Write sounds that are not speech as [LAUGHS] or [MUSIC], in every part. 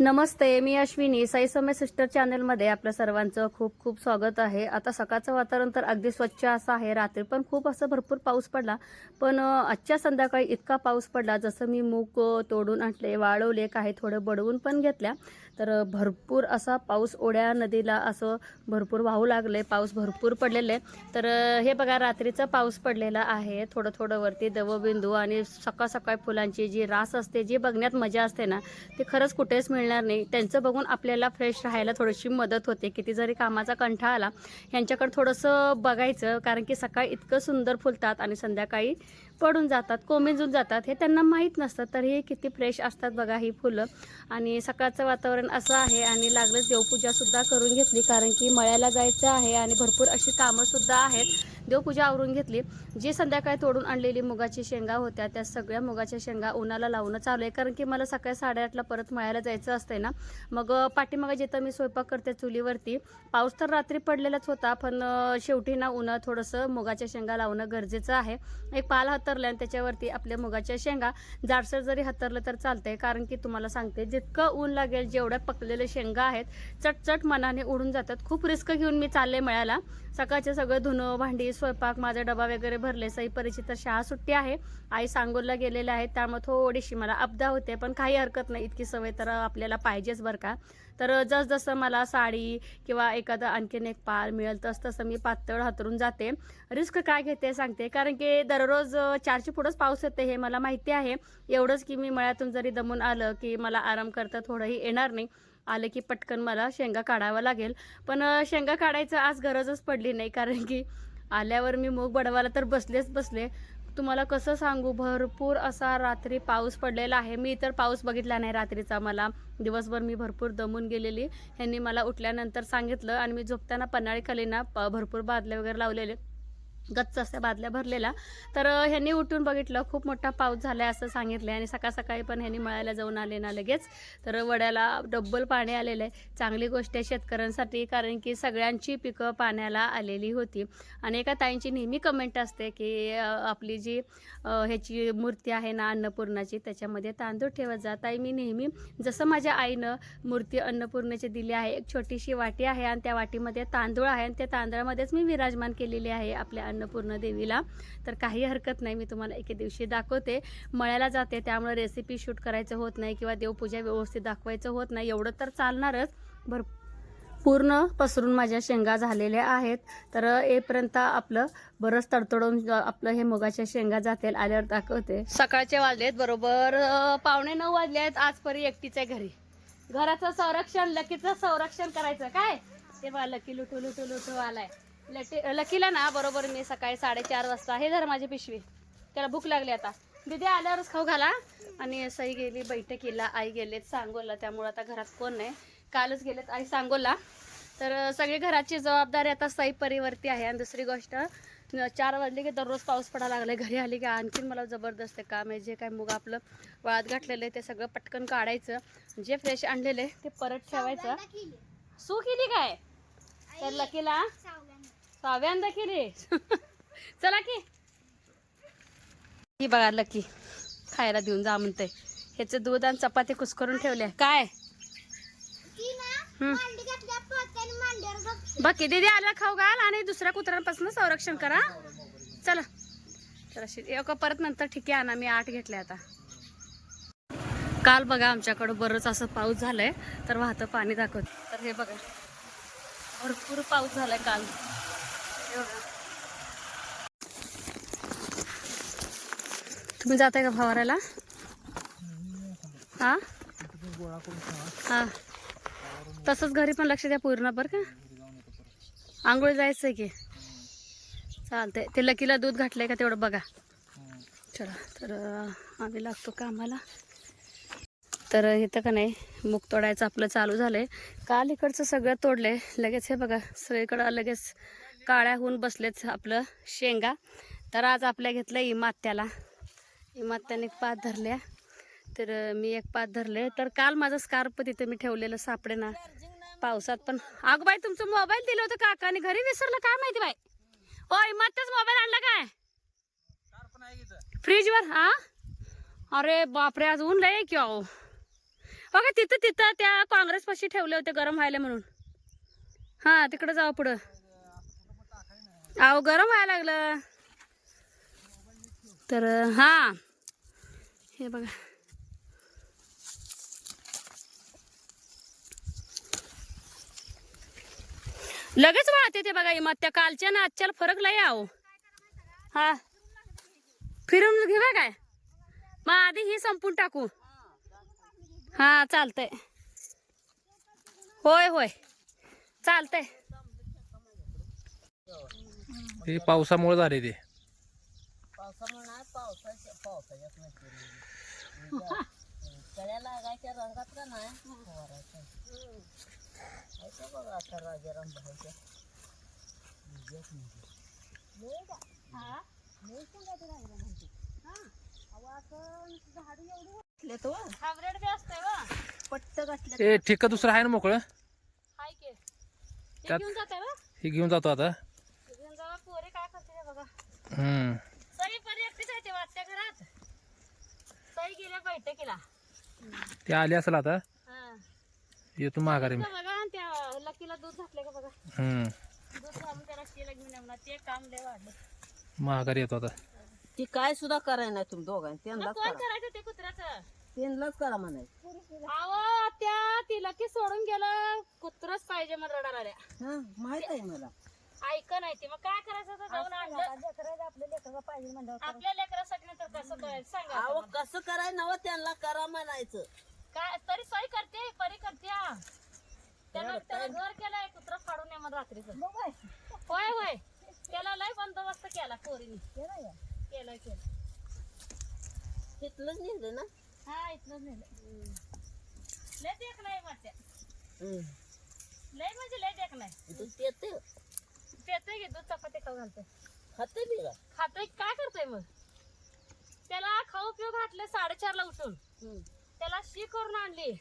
नमस्ते मी अश्विनी. साई समय सिस्टर चॅनलमध्ये आपल्या सर्वांचं खूप खूप स्वागत आहे. आता सकाळचं वातावरण तर अगदी स्वच्छ असं आहे. रात्री पण खूप असं भरपूर पाऊस पडला. पण आजच्या संध्याकाळी इतका पाऊस पडला जसं मी मूग तोडून आणले वाळवले काही थोडं बडवून पण घेतल्या. तर भरपूर असा पाऊस ओढ्या नदीला असं भरपूर वाहू लागले पाऊस भरपूर पडलेले. तर हे बघा रात्रीचा पाऊस पडलेला आहे. थोडं थोडं वरती दवबिंदू आणि सकाळ सकाळ फुलांची जी रास असते जी बघण्यात मजा असते ना ती खरंच कुठेच मिळणार नाही. त्यांचं बघून आपल्याला फ्रेश राहायला थोडीशी मदत होते. किती जरी कामाचा कंठा आला ह्यांच्याकडे थोडंसं बघायचं कारण की सकाळी इतकं सुंदर फुलतात आणि संध्याकाळी पडून जातात कोमेजून जातात हे त्यांना माहीत नसतं. तरी हे किती फ्रेश असतात बघा ही फुलं. आणि सकाळचं वातावरण असं आहे आणि लागलंच देवपूजासुद्धा करून घेतली कारण की मळ्याला जायचं आहे आणि भरपूर अशी कामंसुद्धा आहेत. देवपूजा आवरून घेतली. जी संध्याकाळी तोडून आणलेली मुगाची शेंगा होत्या त्या सगळ्या मुगाच्या शेंगा उन्हाला लावणं चालू आहे. कारण की मला सकाळी साडेआठला परत मळ्याला जायचं असतंय ना. मग पाठीमागे पाठीमागं जिथं मी स्वयंपाक करते चुलीवरती पाऊस तर रात्री पडलेलाच होता पण शेवटी ना उन्हा थोडंसं मुगाच्या शेंगा लावणं गरजेचं आहे. एक पाल हतरल्या आणि त्याच्यावरती आपल्या मुगाच्या शेंगा जाडसर जरी हतरलं तर चालतंय. कारण की तुम्हाला सांगते जितकं ऊन लागेल जेवढ्या पकलेल्या शेंगा आहेत चटचट मनाने उडून जातात. खूप रिस्क घेऊन मी चालले मिळाला सकाळचे सगळं धुणं भांडी स्वयंपाक माझा डबा वगैरे भरले. सई परिचित तर शाळा सुट्टी आहे. आई सांगोलला गेलेल्या आहेत. त्यामुळे थोडीशी मला अपदा होते पण काही हरकत नाही. इतकी सवय तर आपल्याला पाहिजेच बरं का. तर जसजसं मला साडी किंवा एखादं आणखीन एक पार मिळेल तस तसं मी पातळ हातरून जाते. रिस्क काय घेते सांगते? कारण की दररोज चारशे पुढंच पाऊस येते हे मला माहिती आहे. एवढंच की मी मळ्यातून जरी दमून आलं की मला आराम करता थोडंही येणार नाही. आलं की पटकन मला शेंगा काढावं लागेल. पण शेंगा काढायचं आज गरजच पडली नाही. कारण की आल्यावर मी मूग बडवायला तर बसलेच बसले. तुम्हाला कसं सांगू? भरपूर असा रात्री पाऊस पडलेला आहे. मी तर पाऊस बघितला नाही रात्रीचा मला. दिवसभर मी भरपूर दमून गेलेली. ह्यांनी मला उठल्यानंतर सांगितलं आणि मी झोपताना पन्हाळी खाली ना भरपूर बादले वगैरे लावलेले. गच्च असत्या बादल्या भरलेल्या तर ह्यांनी उठून बघितलं खूप मोठा पाऊस झालाय असं सांगितलं आणि सकाळ सकाळी पण ह्यांनी मळायला जाऊन आले ना लगेच. तर वड्याला डब्बल पाणी आलेलं आहे चांगली गोष्ट आहे शेतकऱ्यांसाठी कारण की सगळ्यांची पिकं पाण्याला आलेली होती. आणि एका ताईंची नेहमी कमेंट असते की आपली जी ह्याची मूर्ती आहे ना अन्नपूर्णाची त्याच्यामध्ये तांदूळ ठेवत जा. ताई मी नेहमी जसं माझ्या आईनं मूर्ती अन्नपूर्णाची दिली आहे एक छोटीशी वाटी आहे आणि त्या वाटीमध्ये तांदूळ आहे आणि त्या तांदळामध्येच मी विराजमान केलेली आहे आपल्या अन्नपूर्ण देवीला. तर काही हरकत नाही मी तुम्हाला एके दिवशी दाखवते. मळ्याला जाते त्यामुळे रेसिपी शूट करायचं होत नाही किंवा देवपूजा व्यवस्थित दाखवायचं होत नाही. एवढं तर चालणारच. भर पूर्ण पसरून माझ्या शेंगा झालेल्या आहेत. तर येपर्यंत आपलं बरंच तडतडून आपलं हे मुगाच्या शेंगा जातील आल्यावर दाखवते. सकाळचे वाजलेत बरोबर पावणे नऊ वाजले आहेत. आजपरी एकटीच आहे घरी. घराचं संरक्षण लकीचं संरक्षण करायचं. काय? ते लकी लुटू लुटू लुटू आलाय. लटी लकीला ना बरोबर मी सकाळी साडेचार वाजता हे जर माझी पिशवी. त्याला भूक लागली आता. दिदी आल्यावरच खाऊ घाला. आणि सई गेली बैठकीला आई गेलेत सांगोला. त्यामुळे आता घरात कोण नाही. कालच गेलेत आई सांगोला. तर सगळी घराची जबाबदारी आता सई परिवरती आहे. आणि दुसरी गोष्ट चार वाजले की दररोज पाऊस पडायला लागले घरी आली की आणखीन मला जबरदस्त काम आहे. जे काय मुग आपलं वळात घातलेलं आहे ते सगळं पटकन काढायचं. जे फ्रेश आणलेलं आहे ते परत ठेवायचं. सू केली काय? तर लकीला सहाव्यांदा केली [LAUGHS] चला की. ही बघा लकी खायला देऊन जा म्हणते ह्याचं दूध आणि चपाती कुस्करून ठेवले काय? बाकी दीदी आला खाऊ घाल आणि दुसऱ्या कुत्र्यांपासून संरक्षण करा. चला. तर अशी एक परत नंतर ठीक आहे आणा. मी आठ घेतले आता. काल बघा आमच्याकडं बरंच असं पाऊस झालाय. तर वाहतं पाणी दाखवत. तर हे बघा. भरपूर पाऊस झालाय काल. तुम्ही जाताय का फवारायला? हा? हा. तसंच घरी पण लक्ष द्या पूर्ण बरं का? आंघोळ जायचंय की. चालतंय. ते लकीला दूध घातलंय का तेवढं बघा. चला तर आम्ही लागतो कामाला. तर इथं का नाही मूग तोडायचं आपलं चालू झालंय. काल इकडचं सगळं तोडलंय. लगेच हे बघा सगळीकडं लगेच काळ्या होऊन बसलेच आपलं शेंगा. तर आज आपल्या घेतलं इमात्याला इमात्याने पाच धरल्या. तर मी एक पाच धरले. तर काल माझं स्कार्प तिथे मी ठेवलेलं सापडे ना पावसात पण. अग बाई तुमचं मोबाईल दिलं होतं काकाने. घरी विसरलं काय माहिती बाई? ओ इमात्याच मोबाईल आणला काय? फ्रीजवर? हा? अरे बापरे आज ऊन लय की अहो. बघा तिथं तिथं त्या काँग्रेस पाशी ठेवले होते गरम व्हायला म्हणून. हा तिकडे जाऊ पुढं. अहो गरम व्हायला लागलं. तर हा. हे बघा. लगेच वाळते ते बघा मग त्या कालच्या ना आजच्याला फरक लय आहो हा. फिरून घेवा काय. मग आधी ही संपून टाकू. हा चालतंय. होय होय. चालतंय. हे पावसामुळे झाले ते. पावसामुळे नाही पावसाच्या नाही. कळ्या लागायच्या रंगात का नाही? फवारायचं ऐका बघा आता राजाराम भाऊच्या. पट्ट घातलं हे ठिक्क दुसरं आहे ना मोकळं? हाय की. हे त्यात- घेऊन जाते ना हे घेऊन जातो आता घेऊन जावा पोरे काय करते ते बघा हम्म. सई परी एकटीच आहे ते वाटत्या घरात. सई गेल्या बैठकीला ते आले असेल आता? हा. येतो माघारी मी. बघा आणि त्या लकीला दूध घातले का बघा. हम्म. दूध घालून त्याला केलं घेऊन येणार ते काम लय वाढलं. माघारी येतो आता. ती काय सुद्धा कराय नाही तुम्ही दोघांनी. मग त्यांनाच कोण करा. करायचं ते कुत्र्याचं? त्यांनाच करा म्हणायचं. अहो त्या ती लकी सोडून गेलं. कुत्रच पाहिजे रडायला हा माहीत आहे मला. ऐक नाही ते. मग काय करायचं जाऊन आणलं. आपल्या लेकरासाठी नाही तर कसं करायचं सांगा आता अहो मला. कसं कराय नव? त्यांना करा म्हणायचं. काय तरी सोय करते परी करते हा. त्यानं त्याला घर केलंय कुत्र फाडून ये मग रात्रीचं. होय होय. त्याला लय बंदोबस्त केला पोरीने. केलाय केलं तिथलंच नेलं ना? हा इथलं नेलं लय देख नाही मग हम्म. लय म्हणजे लय देख नाही. दूध पिते पेतोय की दूध चपाती खाऊ घालतोय खाते बी का? खातोय काय करतोय मग? त्याला खाऊ पिऊ घातलं साडेचारला उठून. हम्म. त्याला शी करून आणली.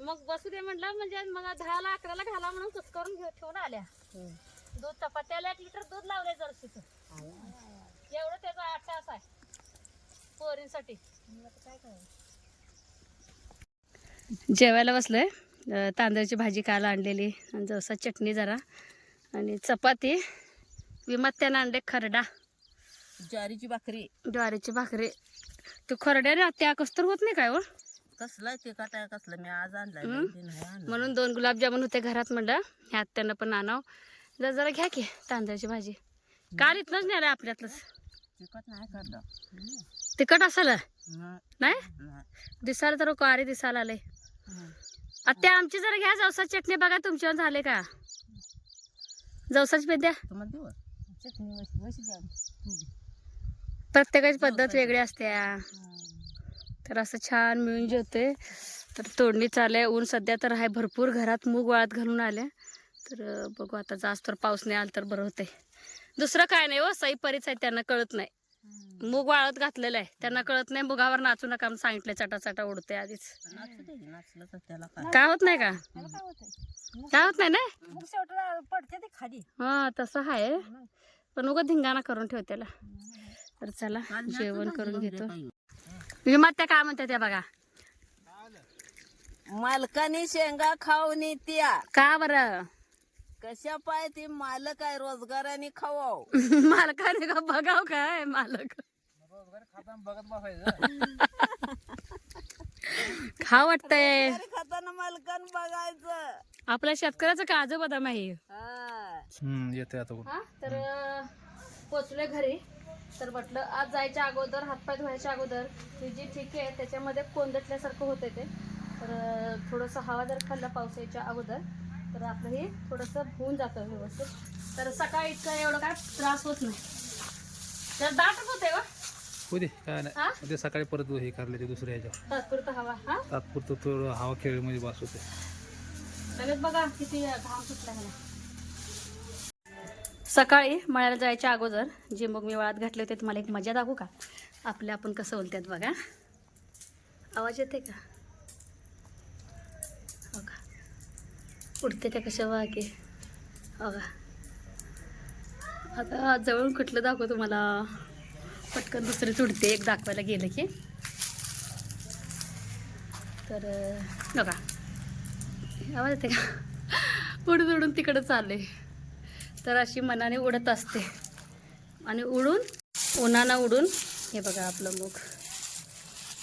मग बसू दे म्हटलं म्हणजे मग दहाला अकराला घाला म्हणून कुस करून घेऊ ठेवून आल्या. हम्म. दूध चपात्याला एक लिटर दूध लावलंय जर्शीचं. एवढं त्याचा आठ तास आहे. पोरींसाठी. जेवायला बसलोय. अं, तांदळाची भाजी काल आणलेली आणि जवसा चटणी जरा. आणि चपाती विमात्यानं आणले खरडा. ज्वारीची भाकरी. ज्वारीची भाकरी. तू खरड्याने त्या कसतर होत नाही काय हो? कसलाय ते काय कसलं? मी आज नाही आणलं. म्हणून दोन गुलाबजामुन होते घरात म्हणलं. ह्यात त्यांना पण आणाव. जरा जरा घ्या की तांदळाची भाजी. काल इथनच नेलं आपल्यातलंच. चिकट नाही करलं तिखट असेल? नाही. नाही? नाही. दिसायला तर कारी दिसायला हम्म. आता आमची जरा घ्या जवसा चटणी बघा तुमच्यावर झाले का? जवसाची पेद द्या तुम्हाला देऊ चटणी द्या प्रत्येकाची पद्धत वेगळी असते. तर असं छान मिळून जेवते. तर तोडणी चालू आहे ऊन सध्या तर आहे भरपूर. घरात मूग वाळत घालून आले. तर बघू आता जास्त तर पाऊस नाही आला तर बरं होतंय. दुसरं काय नाही हो सई परीच आहे त्यांना कळत नाही. मूग वाळत घातलेलं आहे. त्यांना कळत नाही मुगावर नाचू नका म्हणून सांगितलं चटा चटा उडते आधीच काय? होत नाही का? काय होत नाही? ना? पडते ते खाली. हा तसं आहे. पण उगा धिंगाणा करून ठेव त्याला. तर चला जेवण करून घेतो. विमात त्या काय म्हणतात त्या बघा? मालकानी शेंगा खाऊन त्या का बरं? कशा पाय ते मालक आहे रोजगाराने खावाव. [LAUGHS] मालकाने का बघाव काय मालक? बघत बसायचं. [LAUGHS] खा वाटतंय. अरे खाताना मालकान बघायचं. आपल्या शेतकऱ्याचं काजू बदाम आहे? हा. येते आता. हा तर पोचले घरी. तर म्हटलं आज जायच्या अगोदर हातपाय धुवायच्या अगोदर ही जी ठीक आहे त्याच्यामध्ये कोंदटल्यासारखं होते ते. तर अं, थोडंसं हवा जर खाल्लं पावसाच्या अगोदर तर आपलं हे थोडंसं होऊन जातं व्यवस्थित. तर सकाळी इतकं एवढं काय त्रास होत नाही. तर दाटच होते वा होऊ दे काय हा? नाही ते सकाळी परत हे करले ते दुसऱ्या ह्याच्यावर. तात्पुरतं हवा हा? तात्पुरतं थोडं हवा खेळमध्ये बास होते लगेच बघा किती घाम सुटला ह्याला. सकाळी मळ्याला जायच्या अगोदर जे मग मी वाळत घातले होते तुम्हाला एक मजा दाखवू का? आपले आपण कसं बोलतात बघा. आवाज येते का हो का उडते त्या कशा वागे हो आता जवळून कुठलं दाखवू तुम्हाला? पटकन दुसरीच उडते एक दाखवायला गेलं की. तर बघा. आवाज येते का? उडून उडून तिकडं चालले तर अशी मनाने उडत असते. आणि उडून उन्हानं उडून हे बघा आपलं मूग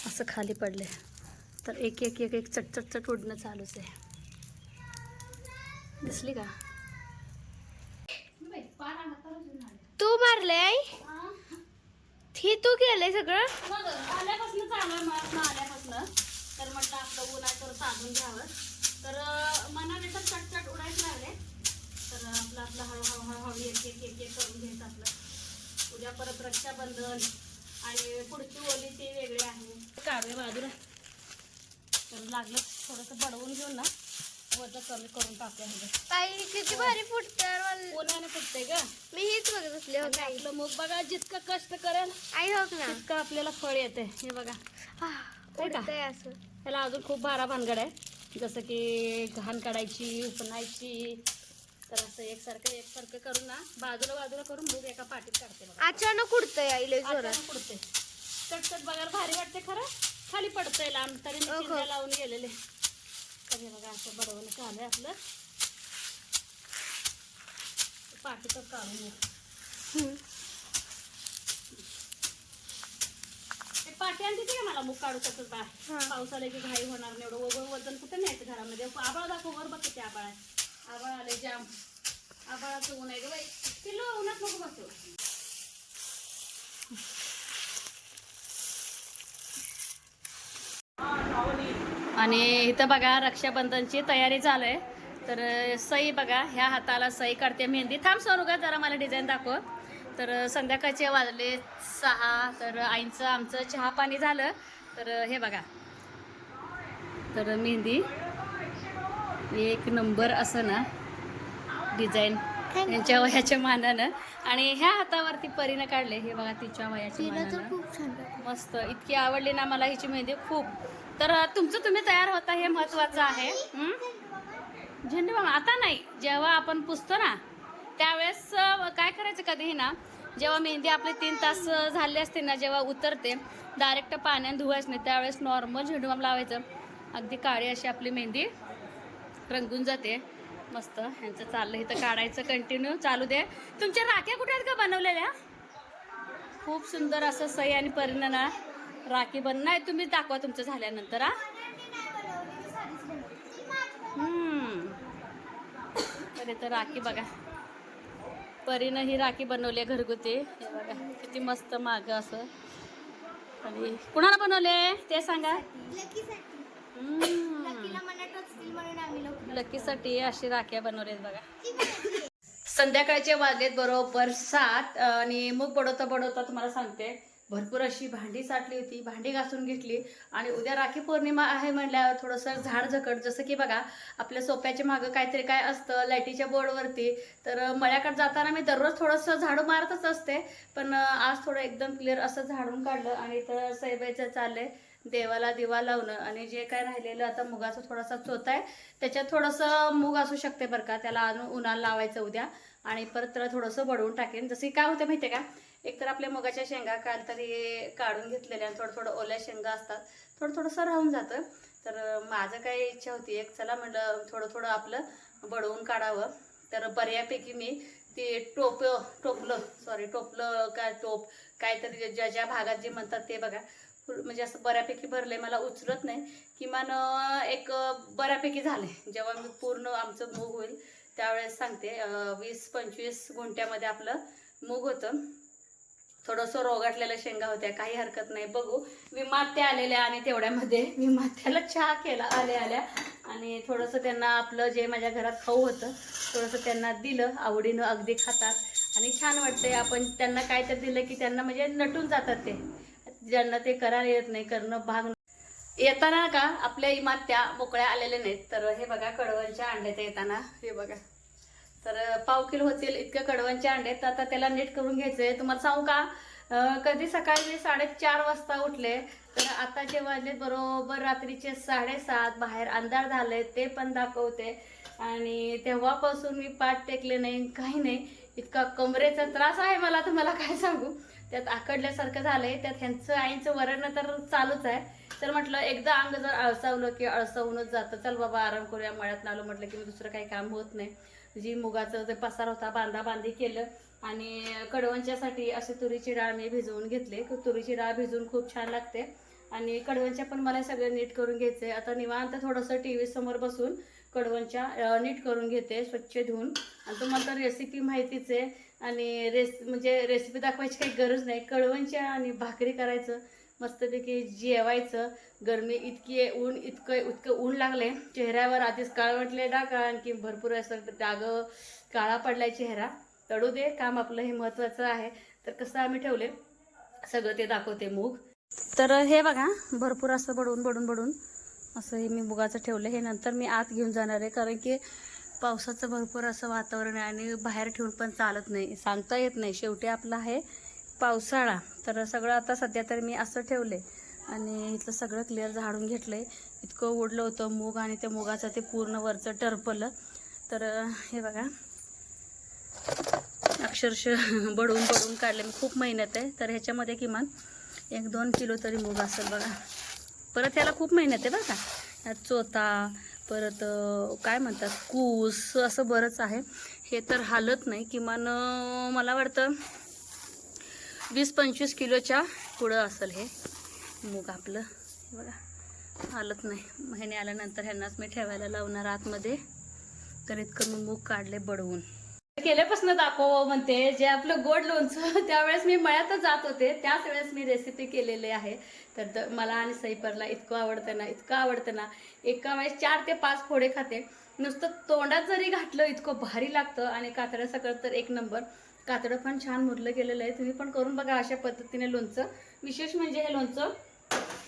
असं खाली पडले तर एक एक एक एक चटचट चट उडणं चालूच आहे. दिसली का? तू मारले आई? ही? तू केलंय सगळं? आल्यापासून मला आल्यापासून. तर म्हटलं आपलं तर साधून घ्यावं. तर मनाने तर चटचट उडायच लागले. तर आपलं आपलं हळूहळू हळूहळू एक एक एक एक करून घ्यायचं आपलं. उद्या परत रक्षाबंधन आणि पुढची ओली ती वेगळी आहे. काढूया बाजूला तर लागलं थोडंसं बडवून घेऊन ना. कमी करून टाकूया हे आई किती भारी फुटतं फुटते का मी हेच बघत असले होते. आपलं मग बघा जितकं कष्ट करेल आई हो ना तितकं आपल्याला फळ येते हे बघा? फुटतंय असं. त्याला अजून खूप बारा भानगड आहे. जसं की घाण काढायची उपनायची तर असं एकसारखं एकसारखं करून ना बाजूला बाजूला करून मूग एका पाठीत काढते अचानक उडतंय आई लय जोरात. अचानक उडते चटचट बघायला भारी वाटते खरं. खाली पडतंय लांब तरी लावून गेलेले. तर हे बघा असं बडवणं आहे आपलं. पाठीतच काढून घे. हम्म. ते पाठी आणते का मला? मूग काढू तसंच बा. पाऊस आले की घाई होणार नाही एवढं. वजन वजन कुठे न्यायचं घरामध्ये? आबाळ दाखव वर बघ किती आबाळ आहे. आबाळ आले जाम. आबाळाचं ऊन आहे ग बाई. किलो उन्हात नको बसू. आणि इथं बघा रक्षाबंधनची तयारी चालू आहे. तर सई बघा ह्या हाताला सई काढते मेहंदी. थांब सोनू का जरा मला डिझाईन दाखव. तर संध्याकाळचे वाजले सहा तर आईंचं आमचं चहा पाणी झालं. तर हे बघा. तर मेहंदी. एक नंबर असं ना डिझाईन यांच्या वयाच्या मानानं. आणि ह्या हातावरती परीनं काढले. हे बघा तिच्या वयाच्या मानानं. मस्त. इतकी आवडली ना मला हिची मेहंदी. खूप. तर तुमचं तुम्ही तयार होता हे महत्वाचं आहे. झेंडू बाम आता नाही. जेव्हा आपण पुसतो ना त्यावेळेस काय करायचं कधीही ना जेव्हा मेहंदी आपले तीन तास झाले असते ना जेव्हा उतरते डायरेक्ट पाण्याने धुवायचं नाही त्यावेळेस नॉर्मल झेंडू लावायचं. अगदी काळी अशी आपली मेहंदी रंगून जाते. मस्त ह्यांचं चाललं इथं काढायचं कंटिन्यू चालू दे. तुमच्या राख्या कुठे आहेत का बनवलेल्या? खूप सुंदर असं सही आणि परिणाम राखी बन नाही तुम्ही दाखवा तुमचं झाल्यानंतर हा. हम्म. तर राखी बघा. परीनं ही राखी बनवली आहे घरगुती. हे बघा किती मस्त माग असं. आणि कुणाला बनवले? ते सांगा. लकीसाठी अशी राख्या बनवल्यात बघा. संध्याकाळचे वाजलेत बरोबर सात. आणि मग बडवता बडवता तुम्हाला सांगते. भरपूर अशी भांडी साठली होती भांडी घासून घेतली. आणि उद्या राखी पौर्णिमा आहे म्हणल्यावर थोडंसं झाड झकट जसं की बघा आपल्या सोप्याच्या मागं काहीतरी काय असतं लाईटीच्या बोर्डवरती. तर मळ्याकडे जाताना मी दररोज थोडंसं झाडू मारतच असते. पण आज थोडं एकदम क्लिअर असं झाडून काढलं आणि इथं सैबाईचं चाललंय. देवाला दिवा लावणं आणि जे काय राहिलेलं आता मुगाचा थोडासा चोत आहे त्याच्यात थोडंसं मूग असू शकते बरं का त्याला आणून उन्हाला लावायचं उद्या. आणि परत त्याला थोडंसं बडवून टाकेन. जसं काय होतं माहिती आहे का एकतर आपल्या मुगाच्या शेंगा काल तरी काढून घेतलेल्या आणि थोडं थोडं ओल्या शेंगा असतात. थोडं थोडंसं राहून जातं. तर माझं काय इच्छा होती एक चला म्हटलं थोडं थोडं आपलं बडवून काढावं. तर बऱ्यापैकी मी ते टोप टोपलं सॉरी टोपलं काय टोप काहीतरी ज्या ज्या भागात जे म्हणतात ते बघा. म्हणजे असं बऱ्यापैकी भरले मला उचलत नाही. किमान एक बऱ्यापैकी झालंय. जेव्हा मी पूर्ण आमचं मूग होईल त्यावेळेस सांगते वीस पंचवीस गुंठ्यामध्ये आपलं मूग होतं. थोडंसं रोगाटलेल्या शेंगा होत्या काही हरकत नाही. बघू. विमात्या आलेल्या आणि तेवढ्यामध्ये विमात्याला चहा केला आल्या आल्या. आणि थोडंसं त्यांना आपलं जे माझ्या घरात खाऊ होतं थोडंसं त्यांना दिलं आवडीनं अगदी खातात. आणि छान वाटतंय आपण त्यांना काय तर दिलं की त्यांना म्हणजे नटून जातात ते. ज्यांना ते करायला येत नाही करणं भाग येताना का आपल्या इमात्या मोकळ्या आलेल्या नाहीत. तर हे बघा कडवलच्या अंड्यात येताना. हे बघा. तर पाव किलो होतील इतक्या कडवांचे अंडे तर आता त्याला नीट करून घ्यायचंय. तुम्हाला सांगू का कधी सकाळी मी साडेचार वाजता उठले तर आता जे वाजले बरोबर रात्रीचे साडेसात बाहेर अंधार झाले ते पण दाखवते. आणि तेव्हापासून मी पाठ टेकले नाही काही नाही. इतका कमरेचा त्रास आहे मला तुम्हाला काय सांगू? त्यात आकडल्यासारखं झालंय त्यात ह्यांचं आईंचं वरण तर चालूच आहे. तर म्हटलं एकदा अंग जर अळसावलं की अळसावूनच जातं. चल बाबा आराम करूया. मळ्यात आलो म्हटलं की दुसरं काही काम होत नाही. जी मुगाचं जे पसार होता बांधा बांधी केलं आणि कडवंच्यासाठी अशी तुरीची डाळ मी भिजवून घेतली. तुरीची डाळ भिजवून खूप छान लागते. आणि कडवंच्या पण मला सगळं नीट करून घ्यायचे आता निवांत थोडंसं टी व्ही समोर बसून कडवंच्या नीट करून घेते स्वच्छ धुवून. आणि तुम्हाला तर रेसिपी माहितीच आहे. आणि रेस म्हणजे रेसिपी दाखवायची काही गरज नाही. कडवंच्या आणि भाकरी करायचं. मस्तपैकी जेवायचं. गरमी इतकी आहे ऊन इतकं इतकं ऊन लागले चेहऱ्यावर आधीच काळवटले डाग आणखी भरपूर असं डाग काळा पडलाय चेहरा. तडू दे काम आपलं हे महत्त्वाचं आहे. तर कसं आम्ही ठेवले? सगळं ते दाखवते मूग. तर हे बघा भरपूर असं बडून बडून बडून असं हे मी मुगाचं ठेवलं. हे नंतर मी आत घेऊन जाणार आहे कारण की पावसाचं भरपूर असं वातावरण आहे आणि बाहेर ठेवून पण चालत नाही. सांगता येत नाही. शेवटी आपलं आहे पावसाळा. तर सगळं आता सध्या तरी मी असं ठेवले आणि इथलं सगळं क्लिअर झाडून घेतलं आहे इतकं ओढलं होतं मूग आणि त्या मुगाचं ते पूर्ण वरचं टरपलं. तर हे बघा. अक्षरशः बडवून बडवून काढले मी खूप मेहनत आहे. तर ह्याच्यामध्ये किमान एक दोन किलो तरी मूग असेल बघा. परत ह्याला खूप मेहनत आहे बघा ह्यात चोथा परत काय म्हणतात? कूस असं बरंच आहे. हे तर हालत नाही. किमान मला वाटतं वीस पंचवीस किलोच्या पुढं असेल हे मूग आपलं. बघा हालत नाही. महिने आल्यानंतर ह्यांनाच मी ठेवायला लावणार आतमध्ये. तर इतकं मी मूग काढले बडवून. केल्यापासून दाखव म्हणते जे आपलं गोड लोणचं [LAUGHS] त्यावेळेस मी मळ्यातच जात होते. त्याच वेळेस मी रेसिपी केलेली आहे. तर द- मला आणि सईपरला इतकं आवडतं ना इतकं आवडतं ना. एका वेळेस चार ते पाच फोडे खाते. नुसतं तोंडात जरी घातलं इतकं भारी लागतं. आणि कातऱ्या सगळं तर एक नंबर. कातडं पण छान मुरलं गेलेलं आहे. तुम्ही पण करून बघा अशा पद्धतीने लोणचं. विशेष म्हणजे हे लोणचं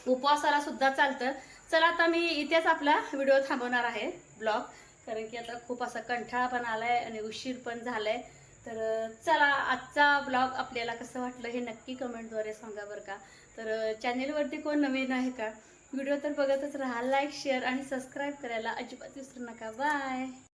उपवासाला सुद्धा चालतं. चला आता मी इथेच आपला व्हिडिओ थांबवणार आहे ब्लॉग. कारण की आता खूप असा कंठाळा पण आलाय आणि उशीर पण झालाय. तर चला आजचा ब्लॉग आपल्याला कसं वाटलं हे नक्की कमेंटद्वारे सांगा बरं का. तर चॅनेलवरती कोण नवीन आहे का? व्हिडिओ तर बघतच राहा. लाईक शेअर आणि सबस्क्राईब करायला अजिबात विसरू नका. बाय!